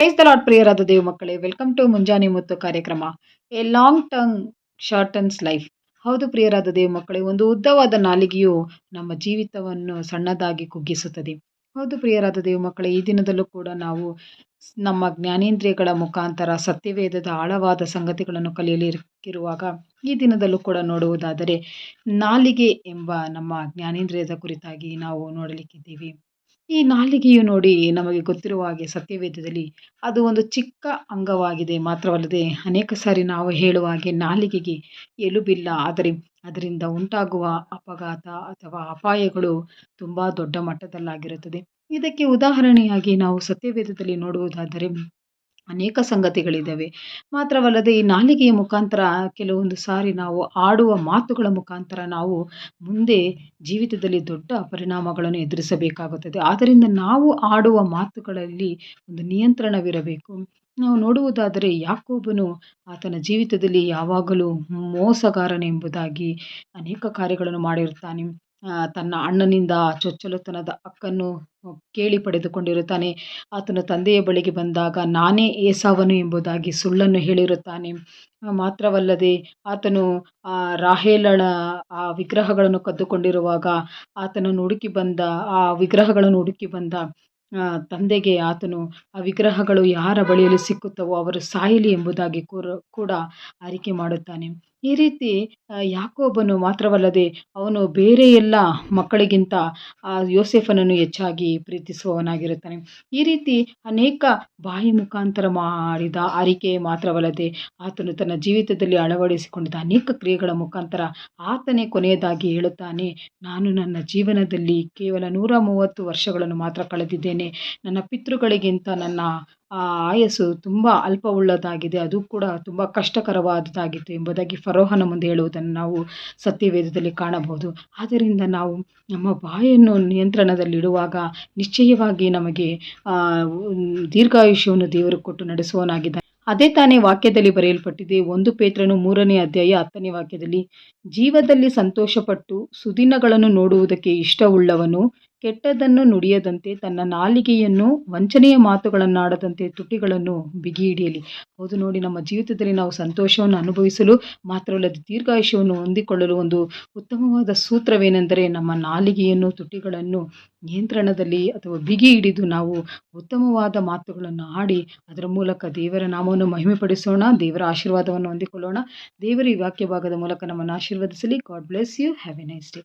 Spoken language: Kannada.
ಲಾಟ್ ಪ್ರಿಯರಾದ ದೇವ ಮಕ್ಕಳೇ ವೆಲ್ಕಮ್ ಟು ಮುಂಜಾನೆ ಮುತ್ತು ಕಾರ್ಯಕ್ರಮ a long term short and life ಹೌದು ಪ್ರಿಯರಾದ ದೇವ ಮಕ್ಕಳೇ, ಒಂದು ಉದ್ದವಾದ ನಾಲಿಗೆಯು ನಮ್ಮ ಜೀವಿತವನ್ನು ಸಣ್ಣದಾಗಿ ಕುಗ್ಗಿಸುತ್ತದೆ. ಹೌದು ಪ್ರಿಯರಾದ ದೇವ ಮಕ್ಕಳೇ, ಈ ದಿನದಲ್ಲೂ ಕೂಡ ನಾವು ನಮ್ಮ ಜ್ಞಾನೇಂದ್ರಿಯಗಳ ಮುಖಾಂತರ ಸತ್ಯವೇದದ ಆಳವಾದ ಸಂಗತಿಗಳನ್ನು ಕಲಿಯಲಿರುವಾಗ ಈ ದಿನದಲ್ಲೂ ಕೂಡ ನೋಡುವುದಾದರೆ ನಾಲಿಗೆ ಎಂಬ ನಮ್ಮ ಜ್ಞಾನೇಂದ್ರಿಯದ ಕುರಿತಾಗಿ ನಾವು ನೋಡಲಿಕ್ಕಿದ್ದೀವಿ. ಈ ನಾಲಿಗೆಯು ನೋಡಿ ನಮಗೆ ಗೊತ್ತಿರುವ ಹಾಗೆ ಸತ್ಯವೇದದಲ್ಲಿ ಅದು ಒಂದು ಚಿಕ್ಕ ಅಂಗವಾಗಿದೆ. ಮಾತ್ರವಲ್ಲದೆ ಅನೇಕ ಸಾರಿ ನಾವು ಹೇಳುವ ಹಾಗೆ ನಾಲಿಗೆಗೆ ಎಲುಬಿಲ್ಲ. ಆದರೆ ಅದರಿಂದ ಉಂಟಾಗುವ ಅಪಘಾತ ಅಥವಾ ಅಪಾಯಗಳು ತುಂಬ ದೊಡ್ಡ ಮಟ್ಟದಲ್ಲಾಗಿರುತ್ತದೆ. ಇದಕ್ಕೆ ಉದಾಹರಣೆಯಾಗಿ ನಾವು ಸತ್ಯವೇದದಲ್ಲಿ ನೋಡುವುದಾದರೆ ಅನೇಕ ಸಂಗತಿಗಳಿದ್ದಾವೆ. ಮಾತ್ರವಲ್ಲದೆ ಈ ನಾಲಿಗೆಯ ಮುಖಾಂತರ ಕೆಲವೊಂದು ಸಾರಿ ನಾವು ಆಡುವ ಮಾತುಗಳ ಮುಖಾಂತರ ನಾವು ಮುಂದೆ ಜೀವಿತದಲ್ಲಿ ದೊಡ್ಡ ಪರಿಣಾಮಗಳನ್ನು ಎದುರಿಸಬೇಕಾಗುತ್ತದೆ. ಆದ್ದರಿಂದ ನಾವು ಆಡುವ ಮಾತುಗಳಲ್ಲಿ ಒಂದು ನಿಯಂತ್ರಣವಿರಬೇಕು. ನಾವು ನೋಡುವುದಾದರೆ ಯಾಕೋಬನು ಆತನ ಜೀವಿತದಲ್ಲಿ ಯಾವಾಗಲೂ ಮೋಸಗಾರನೆಂಬುದಾಗಿ ಅನೇಕ ಕಾರ್ಯಗಳನ್ನು ಮಾಡಿರುತ್ತಾನೆ. ತನ್ನ ಅಣ್ಣನಿಂದ ಚೊಚ್ಚಲುತನದ ಹಕ್ಕನ್ನು ಕೇಳಿ ಪಡೆದುಕೊಂಡಿರುತ್ತಾನೆ. ಆತನ ತಂದೆಯ ಬಳಿಗೆ ಬಂದಾಗ ನಾನೇ ಏಸಾವನು ಎಂಬುದಾಗಿ ಸುಳ್ಳನ್ನು ಹೇಳಿರುತ್ತಾನೆ. ಮಾತ್ರವಲ್ಲದೆ ಆತನು ಆ, ರಾಹೇಲಳ ಆ ವಿಗ್ರಹಗಳನ್ನು ಕದ್ದುಕೊಂಡಿರುವಾಗ ಆತನನ್ನು ಹುಡುಕಿ ಬಂದ ಆ ವಿಗ್ರಹಗಳನ್ನು ಹುಡುಕಿ ಬಂದ ತಂದೆಗೆ ಆತನು ಆ ವಿಗ್ರಹಗಳು ಯಾರ ಬಳಿಯಲ್ಲಿ ಸಿಕ್ಕುತ್ತವೋ ಅವರು ಸಾಯಲಿ ಎಂಬುದಾಗಿ ಕೂಡ ಆರಿಕೆ ಮಾಡುತ್ತಾನೆ. ಈ ರೀತಿ ಯಾಕೋಬನು ಮಾತ್ರವಲ್ಲದೆ ಅವನು ಬೇರೆ ಎಲ್ಲ ಮಕ್ಕಳಿಗಿಂತ ಯೋಸೇಫನನ್ನು ಹೆಚ್ಚಾಗಿ ಪ್ರೀತಿಸುವವನಾಗಿರುತ್ತಾನೆ. ಈ ರೀತಿ ಅನೇಕ ಬಾಯಿ ಮುಖಾಂತರ ಮಾಡಿದ ಆರಿಕೆ ಮಾತ್ರವಲ್ಲದೆ ಆತನು ತನ್ನ ಜೀವಿತದಲ್ಲಿ ಅಳವಡಿಸಿಕೊಂಡಿದ್ದ ಅನೇಕ ಕ್ರಿಯೆಗಳ ಮುಖಾಂತರ ಆತನೇ ಕೊನೆಯದಾಗಿ ಹೇಳುತ್ತಾನೆ, ನಾನು ನನ್ನ ಜೀವನದಲ್ಲಿ ಕೇವಲ ನೂರ ಮೂವತ್ತು ವರ್ಷಗಳನ್ನು ಮಾತ್ರ ಕಳೆದಿದ್ದೇನೆ. ನನ್ನ ಪಿತೃಗಳಿಗಿಂತ ನನ್ನ ಆಯಸ್ಸು ತುಂಬ ಅಲ್ಪವುಳ್ಳದಾಗಿದೆ ಅದು ಕೂಡ ತುಂಬ ಕಷ್ಟಕರವಾದದ್ದಾಗಿತ್ತು ಎಂಬುದಾಗಿ ಫರೋಹನ ಮುಂದೆ ಹೇಳುವುದನ್ನು ನಾವು ಸತ್ಯವೇದದಲ್ಲಿ ಕಾಣಬಹುದು. ಆದ್ದರಿಂದ ನಾವು ನಮ್ಮ ಬಾಯನ್ನು ನಿಯಂತ್ರಣದಲ್ಲಿಡುವಾಗ ನಿಶ್ಚಯವಾಗಿ ನಮಗೆ ದೀರ್ಘಾಯುಷ್ಯವನ್ನು ದೇವರು ಕೊಟ್ಟು ನಡೆಸುವವನಾಗಿದ್ದಾನೆ. ಅದೇ ತಾನೇ ವಾಕ್ಯದಲ್ಲಿ ಬರೆಯಲ್ಪಟ್ಟಿದೆ, ಒಂದು ಪೇತ್ರನು ಮೂರನೇ ಅಧ್ಯಾಯ ಹತ್ತನೇ ವಾಕ್ಯದಲ್ಲಿ, ಜೀವದಲ್ಲಿ ಸಂತೋಷಪಟ್ಟು ಸುದಿನಗಳನ್ನು ನೋಡುವುದಕ್ಕೆ ಇಷ್ಟವುಳ್ಳವನು ಕೆಟ್ಟದ್ದನ್ನು ನುಡಿಯದಂತೆ ತನ್ನ ನಾಲಿಗೆಯನ್ನು, ವಂಚನೆಯ ಮಾತುಗಳನ್ನಾಡದಂತೆ ತುಟಿಗಳನ್ನು ಬಿಗಿ ಹಿಡಿಯಲಿ. ಹೌದು ನೋಡಿ, ನಮ್ಮ ಜೀವಿತದಲ್ಲಿ ನಾವು ಸಂತೋಷವನ್ನು ಅನುಭವಿಸಲು ಮಾತ್ರವಲ್ಲದೆ ದೀರ್ಘಾಯುಷ್ಯವನ್ನು ಹೊಂದಿಕೊಳ್ಳಲು ಒಂದು ಉತ್ತಮವಾದ ಸೂತ್ರವೇನೆಂದರೆ ನಮ್ಮ ನಾಲಿಗೆಯನ್ನು, ತುಟಿಗಳನ್ನು ನಿಯಂತ್ರಣದಲ್ಲಿ ಅಥವಾ ಬಿಗಿ ಹಿಡಿದು ನಾವು ಉತ್ತಮವಾದ ಮಾತುಗಳನ್ನು ಆಡಿ ಅದರ ಮೂಲಕ ದೇವರ ನಾಮವನ್ನು ಮಹಿಮೆಪಡಿಸೋಣ, ದೇವರ ಆಶೀರ್ವಾದವನ್ನು ಹೊಂದಿಕೊಳ್ಳೋಣ. ದೇವರ ಈ ವಾಕ್ಯ ಭಾಗದ ಮೂಲಕ ನಮ್ಮನ್ನು ಆಶೀರ್ವದಿಸಲಿ. God bless you have a nice day